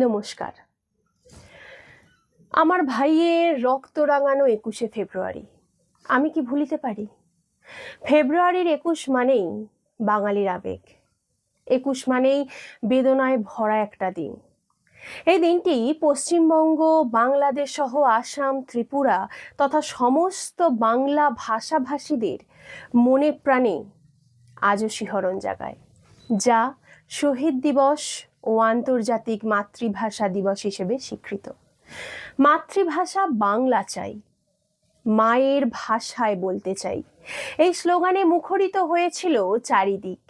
নমস্কার। আমার ভাইয়ের রক্ত রাঙানো একুশে ফেব্রুয়ারি। আমি কি ভুলিতে পারি? ফেব্রুয়ারির একুশ মানেই বাঙালির আবেগ। একুশ মানেই বেদনায় ভরা একটা দিন। এই দিনটি পশ্চিমবঙ্গ, বাংলাদেশ সহ আসাম, ত্রিপুরা তথা সমস্ত বাংলা ভাষাভাষীদের মনে প্রাণে আজও শিহরণ জাগায়। যা শহীদ দিবস ও আন্তর্জাতিক মাতৃভাষা দিবস হিসেবে স্বীকৃত। মাতৃভাষা বাংলা চাই, মায়ের ভাষায় বলতে চাই। এই স্লোগানে মুখরিত হয়েছিল চারিদিক।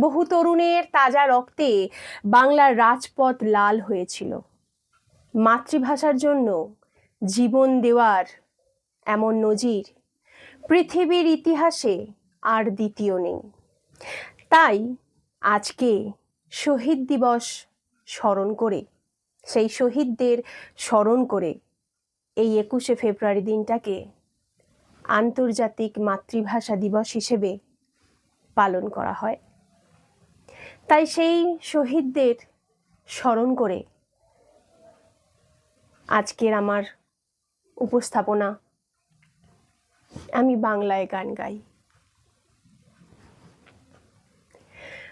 বহু তরুণের তাজা রক্তে বাংলার রাজপথ লাল হয়েছিল। মাতৃভাষার জন্য জীবন দেওয়ার এমন নজির পৃথিবীর ইতিহাসে আর দ্বিতীয় নেই। তাই আজকে শহীদ দিবস স্মরণ করে, সেই শহীদদের স্মরণ করে এই একুশে ফেব্রুয়ারি দিনটাকে আন্তর্জাতিক মাতৃভাষা দিবস হিসেবে পালন করা হয়। তাই সেই শহীদদের স্মরণ করে আজকের আমার উপস্থাপনা, আমি বাংলায় গান গাই।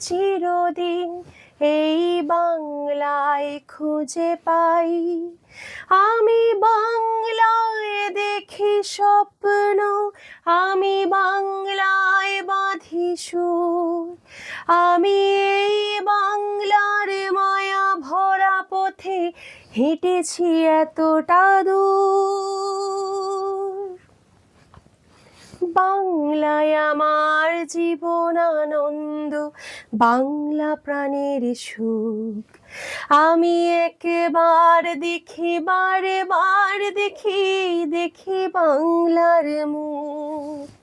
চিরদিন এই বাংলায় খুঁজে পাই। আমি বাংলায় দেখি স্বপ্ন, আমি বাংলায় বাঁধি সুর। আমি এই বাংলার মায়া ভরা পথে হেঁটেছি এতটা দূর। বাংলায় আমার জীবন আনন্দ, বাংলা প্রাণের সুখ। আমি একবার দেখি, বারে বার দেখি দেখি বাংলার মুখ।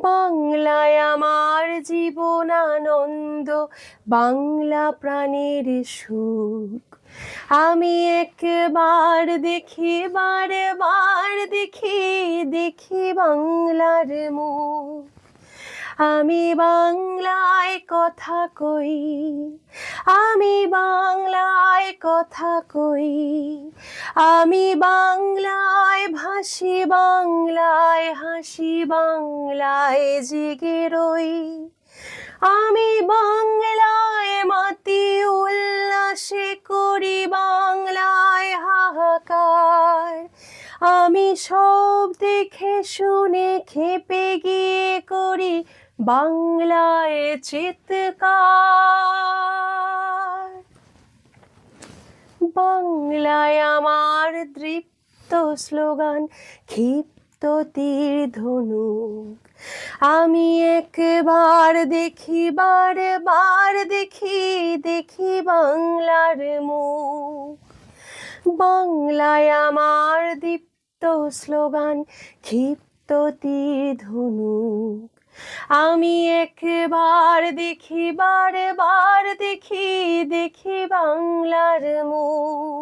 বাংলায় আমার জীবন আনন্দ, বাংলা প্রাণের সুখ। আমি একবার দেখি বারে বার দেখি দেখি বাংলার মুখ। আমি বাংলায় কথা কই কথা কই? আমি বাংলায় ভাসি, বাংলায় হাসি, বাংলায় জেগে রই। আমি বাংলায় মাতি, উল্লাসে করি, বাংলায় হাহাকার। আমি সব দেখে শুনে খেপে গিয়ে করি, বাংলায় চিৎকার। বাংলায় আমার দৃপ্ত স্লোগান, ক্ষিপ্ত তীর ধনুক। আমি একবার দেখি বারে বার দেখি দেখি বাংলার মুখ। বাংলায় আমার দীপ্ত স্লোগান, ক্ষিপ্ত তীর ধনুক। আমি একবার দেখি বারে বার দেখি দেখি বাংলার মুখ।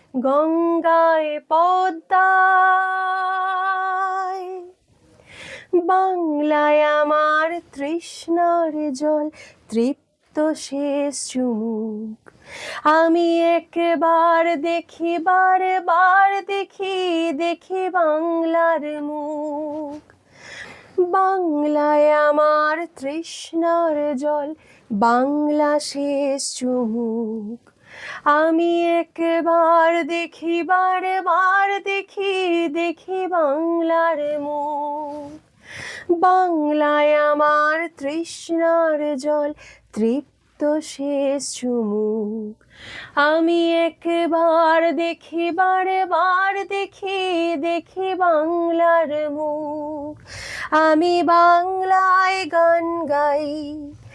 গঙ্গায় পদ্মায়। বাংলায় আমার তৃষ্ণার জল, তৃপ্ত শেষ চুমুক। আমি একবার দেখি বারে বার দেখি দেখি বাংলার মুখ। বাংলায় আমার তৃষ্ণার জল, বাংলা শেষ চুমুক। আমি একবার দেখি বারে বার দেখি দেখি বাংলার মুখ। বাংলায় আমার তৃষ্ণার জল, তৃপ্ত শেষ চুমুক। আমি একবার দেখি বারে বার দেখি দেখি বাংলার মুখ। আমি বাংলায় গান গাই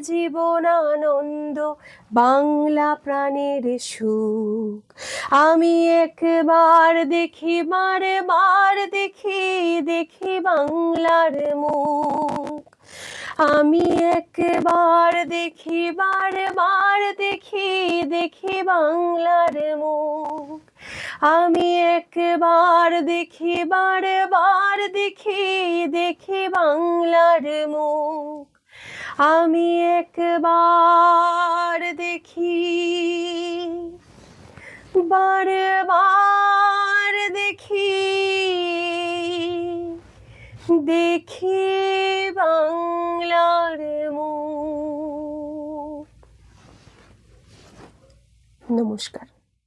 জীবন আনন্দ, বাংলা প্রাণের সুখ। আমি একবার দেখি বারে বার দেখি দেখি বাংলার মুখ। আমি একবার দেখি বারে বার দেখি দেখি বাংলার মুখ। আমি একবার দেখি বারে বার দেখি দেখি বাংলার মুখ। আমি একবার দেখি বারবার দেখি দেখি বাংলার মুখ। নমস্কার।